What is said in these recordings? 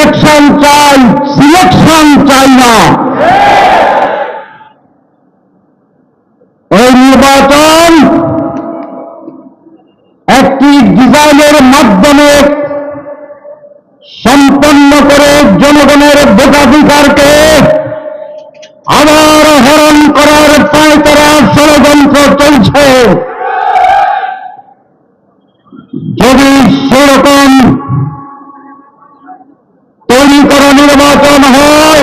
Election চাই selection চাই না। এই নির্বাচন একটি ডিজাইনের মাধ্যমে সম্পন্ন করে জনগণের ভোটাধিকারকে আবার হরণ করার পায়তারা ষড়যন্ত্র চলছে। যদি সেরকম তৈরি করা নির্বাচন হয়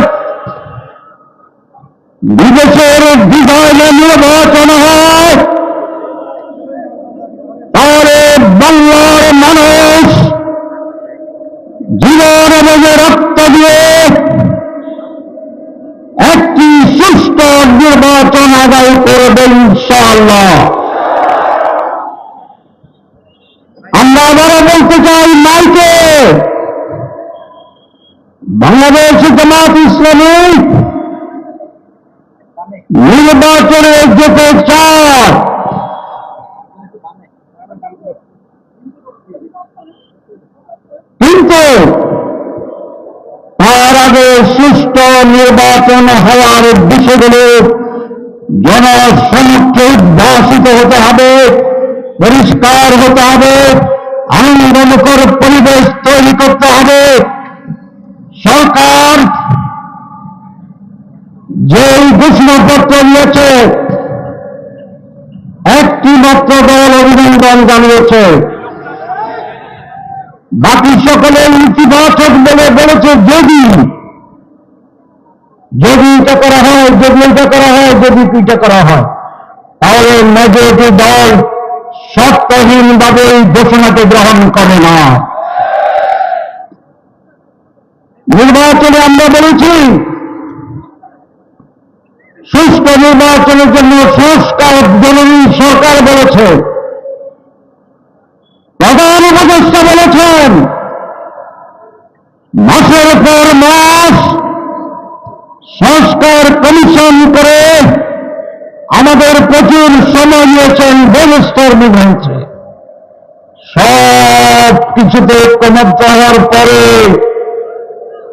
বিদেশের ডিজাইনে নির্বাচন হয়, তাহলে বাংলার মানুষ জীবন এবং রক্ত দিয়ে একটি সুষ্ঠু নির্বাচন আদায় করবে ইনশাআল্লাহ। আমরা আবারও বলতে চাই, মাইকে বাংলাদেশ জামাত ইসলামী নির্বাচনে যেতে চায় কিন্তু তার আগে সুষ্ঠু নির্বাচন হওয়ার বিষয়গুলো জনসমক্ষে উদ্ভাসিত হতে হবে, পরিষ্কার হতে হবে, আনন্দমুখর পরিবেশ তৈরি করতে হবে। সরকার যে ঘোষণাপত্র নিয়েছে, একটি মাত্র দল অভিনন্দন জানিয়েছে। বাকি সকলে ইতিবাচক বলে বলেছে, যদি যদি এটা করা হয়, যদি এটা করা হয়, যদি এটা করা হয়। তাহলে মেজরিটি দল শর্তহীনভাবে এই ঘোষণাকে গ্রহণ করে না। নির্বাচনে আমরা বলেছি সুষ্ঠু নির্বাচনের জন্য সংস্কার জরুরি সরকার বলেছে। প্রধান উপদেষ্টা বলেছেন, মাসের পর মাস সংস্কার কমিশন করে আমাদের প্রচুর সময় নিয়েছেন ব্রেনস্টর্মিং হয়েছে সব কিছুতে ঐক্যমত্য হওয়ার পরে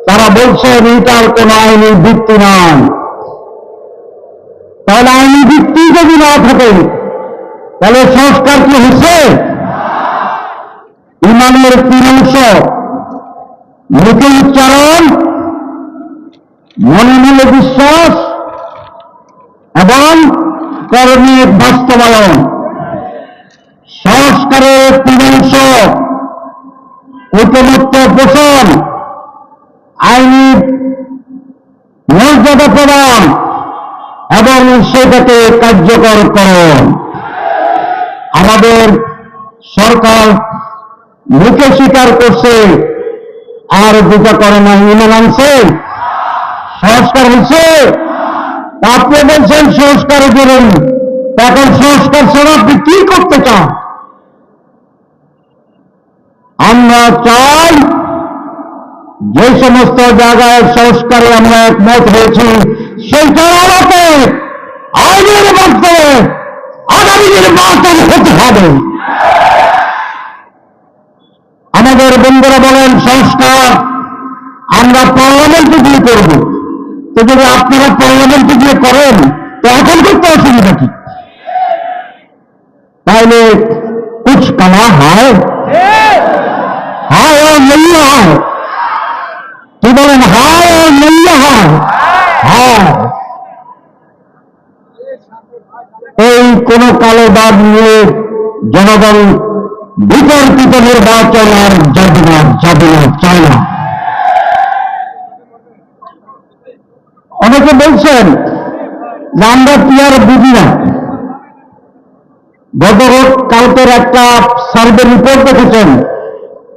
তারা বলছেন, এটার কোন আইনি ভিত্তি নাই। তাহলে আইনি ভিত্তি যদি না থাকে, তাহলে সংস্কার কি হচ্ছে? ইমানের তিন অংশ মুখে উচ্চারণ মনে মনে বিশ্বাস, এবং কর্মে বাস্তবায়ন। সংস্কারের তিন অংশ ঐকমত্য পোষণ, আইনি মর্যাদা প্রদান এবং সেটাকে কার্যকর করণ আমাদের সরকার মুখে স্বীকার করছে, আর দুটা করে না, ইমান আনছে। সংস্কার হচ্ছে। আপনি বলছেন, সংস্কার করুন। এখন সংস্কার ছাড়া আপনি কি করতে চান? আমরা চাই যে সমস্ত জায়গায় সংস্কারে আমরা একমত হয়েছি সেইটা আমাকে আইনের মাধ্যমে আগামী নির্বাচন হতে হবে। আমাদের বন্ধুরা বলেন, সংস্কার আমরা পার্লামেন্টে গিয়ে করব। তো যদি আপনারা পার্লামেন্টে গিয়ে করেন, তো এখন করতে অসুবিধা কি? তাহলে কুছ হয় হায়। দাগ নিয়ে জনগণ বিতর্কিত নির্বাচন আর যাবে না যাবে না, চায় না। অনেকে বলছেন যে আমরা আর বুঝি না। গত কালকের একটা সার্ভে রিপোর্ট দেখেছেন,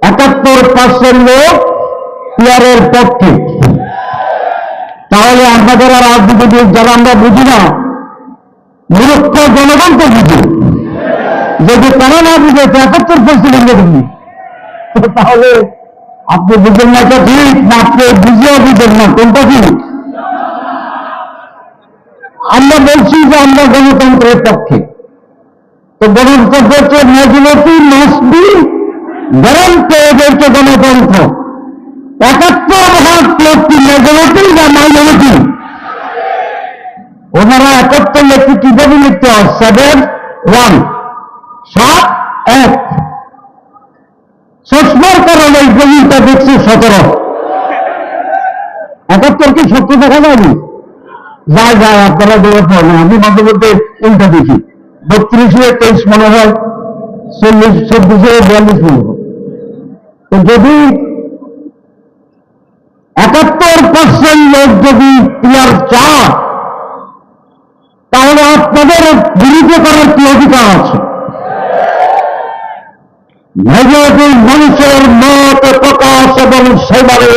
একাত্তর পার্সেন্ট লোক পিয়ারের পক্ষে। তাহলে আমাদের আর রাজনীতিবিদ যারা আমরা বুঝি না মূর্খ জনগণ তো বুঝি যদি তারা না বুঝে একাত্তর পার্সেন্ট বুঝি তাহলে আপনি বুঝেন না এটা ঠিক, না আপনি বুঝেও বুঝেন না, কোনটা ঠিক? আমরা বলছি যে আমরা গণতন্ত্রের পক্ষে। তো গণতন্ত্র হচ্ছে মেজরিটি মাস্ট বি গণতন্ত্র। একাত্তর ভাগ লোকটি মেজরিটি বা মাইনরিটি ওনারা একাত্তর লিখতে কীভাবে লিখতে হয়? সেভেন ওয়ান সাত, এক। চশমার কারণে এই জমিটা দেখছি সতেরো। একাত্তর কি সত্য দেখা যায়নি? যায় যায় আপনারা দেওয়ার পর না আমি মাঝে মধ্যে উল্টা দেখি। বত্রিশে তেইশ মনে হয়, চল্লিশ, চব্বিশে বিয়াল্লিশ মনে হয়। তো যদি একাত্তর পার্সেন্ট লোক যদি তাহলে আপনাদের বিরুদ্ধে করার কি অধিকার আছে? মেজরিটি মানুষের মত প্রকাশ এবং সেবারে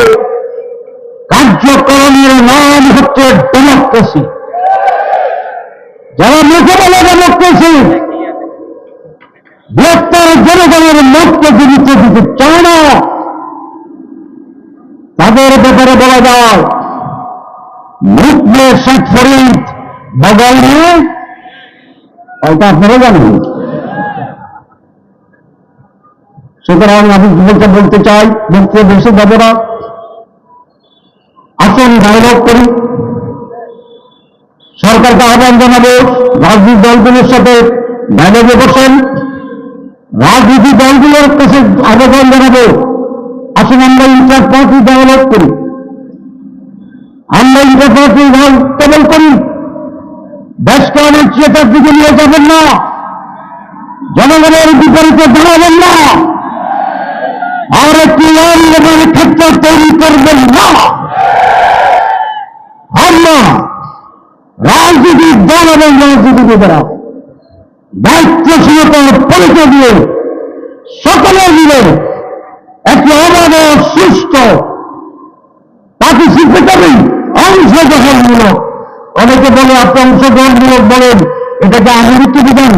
কার্যক্রমের নাম হচ্ছে ডেমোক্রেসি। যারা মুখে বলে ডেমোক্রেসি বৃহত্তর জনগণের মতকে জীবিত দিতে চায় না, তাদের ব্যাপারে বলা যায়, মুখ में শেখ ফরিদ বগল এটা আপনারা জানেন। সুতরাং আমি বলতে বলতে চাই বক্তব্য বেশি দেব না আসুন ডায়লগ করি। সরকারকে আহ্বান জানাব, রাজনৈতিক দলগুলোর সাথে ডায়লগে বসেন। রাজনীতি দলগুলোর কাছে আবেদন জানাব। আসুন আমরা ইন্টার পার্টি ডায়লগ করি। আমরা ইন্টার পার্টি কেবল করি। দেশকে চেতার দিকে নিয়ে যাবেন না। জনগণের বিপরীতে দাঁড়াবেন না। আর একটি আন্দোলনের ক্ষেত্র তৈরি করবেন না। আমরা রাজনীতির দল এবং রাজনীতিবিদেরা দায়িত্বশীলতার পরিচয় দিয়ে সকলে মিলে একটি অবাধ সুস্থ পার্টিসিপেটরি অংশগ্রহণমূলক অনেকে বলে, আপনি অংশগ্রহণমূলক বলেন, এটাকে আনুগত্য দিবেন।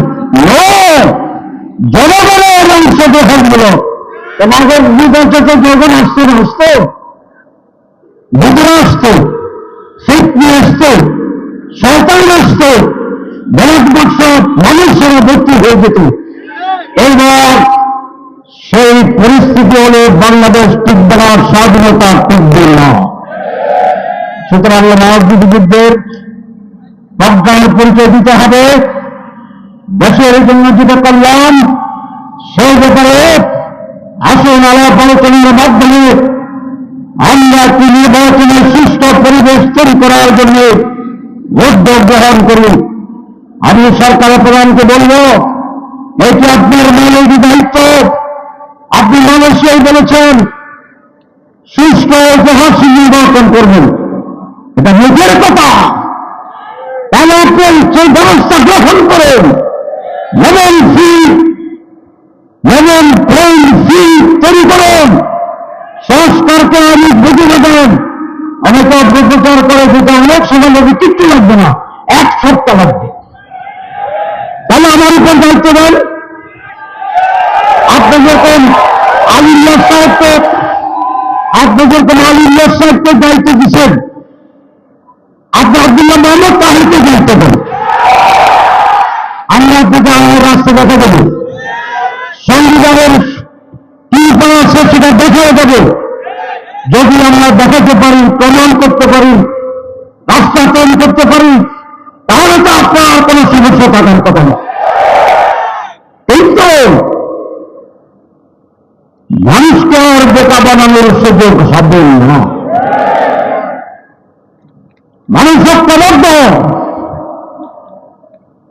জনগণের অংশগ্রহণমূলক। তোমাদের নির্বাচনে যখন আসতে আসতো বুধরা আসতো ফিটনি আসতো শয়তান আসতো ভারতবর্ষ মানুষেরা ভর্তি হয়ে যেত এবার সেই পরিস্থিতি হলে বাংলাদেশ টিকবে না, স্বাধীনতা টিকবে না। সুতরাং রাজনীতিবিদদের প্রজ্ঞানের পরিচয় দিতে হবে। দেশের জন্য যেটা করলাম সেই ব্যাপারে আসুন আলাপ আলোচনার মাধ্যমে আমরা একটি নির্বাচনের সুস্থ পরিবেশ তৈরি করার জন্য উদ্যোগ গ্রহণ করি আমি সরকারের প্রধানকে বলব এটি আপনার মানবিক দায়িত্ব, আপনি মানুষই বলেছেন সুস্থ ঐতিহাসিক নির্বাচন করবেন এটা নিজের কথা। তাহলে আপনি সেই ব্যবস্থা গ্রহণ করেন। লেভেল ফি লেভেল প্লেইং ফি তৈরি করেন। সংস্কারকে আমি বুঝিয়ে দেন অনেকে অপপ্রচার করে যেটা অনেক সময় লাগবে কিচ্ছু লাগবে না। এক সপ্তাহ লাগবে। তাহলে আমার উপর দায়িত্ব দেন। আপনি যখন আলিল্লাহ সাহেবকে আপনি যখন আলিল্লাহ সাহেবকে দায়িত্ব দিচ্ছেন আব্দুল্লাহ মোহাম্মদ আমরা সংবিধানের কি করা সেটা যদি আমরা দেখাতে পারি, প্রমাণ করতে পারি, রাস্তা তৈরি করতে পারি, তাহলে তো আপনার কোনো সমস্যা থাকার কথা না। কিন্তু মানুষকে আর বানানোর সুযোগ হবে না। মানুষ ঐক্যবদ্ধ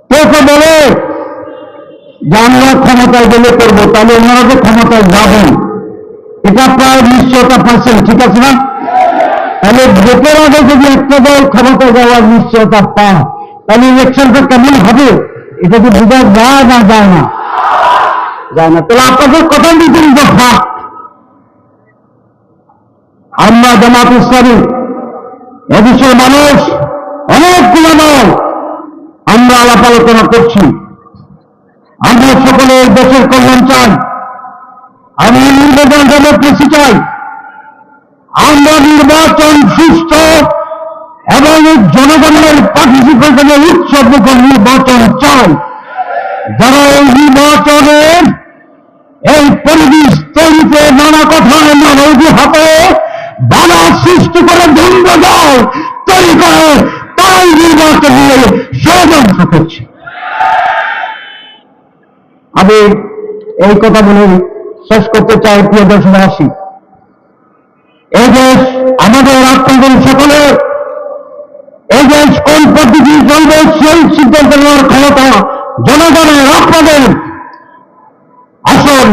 কেউ কেউ বলে যে আমরা ক্ষমতায় গেলে করব, তাহলে ওনারা যে ক্ষমতায় যাবেন, এটা প্রায় নিশ্চয়তা পাচ্ছেন, ঠিক আছে না? তাহলে ভোটের আগে যদি একটা দল ক্ষমতায় যাওয়ার নিশ্চয়তা পায়, তাহলে ইলেকশনটা কেমন হবে? এটা কি বোঝা যায় না যায় না। যায় না। তাহলে আপনাদের কথা দিতেন দফা আমরা জামাত ইসলামী এদেশের মানুষ অনেকগুলো নয় আমরা আলাপ আলোচনা করছি। আমরা সকলে দেশের কল্যাণ চাই। আমি নির্বাচন ডেমোক্রেসি চাই। আমরা নির্বাচন সুস্থ এবং জনগণের পার্টিসিপেশনের উৎসব নির্বাচন চাই। যারা এই নির্বাচনের এই পরিবেশ তৈরিতে নানা কথায় নানা অজুহাতে বাধা সৃষ্টি করে দ্বন্দ্ব দল তৈরি করে, তাই নির্বাচন নিয়ে ষড়যন্ত্র করছে। আমি এই কথা বলে শেষ করতে চাই, প্রিয় দেশবাসী। এই দেশ আমাদের আপনাদের সকলের এই দেশ কোন পদ্ধতি চলবে সেই সিদ্ধান্ত নেওয়ার ক্ষমতা জনগণের আপনাদের। আসুন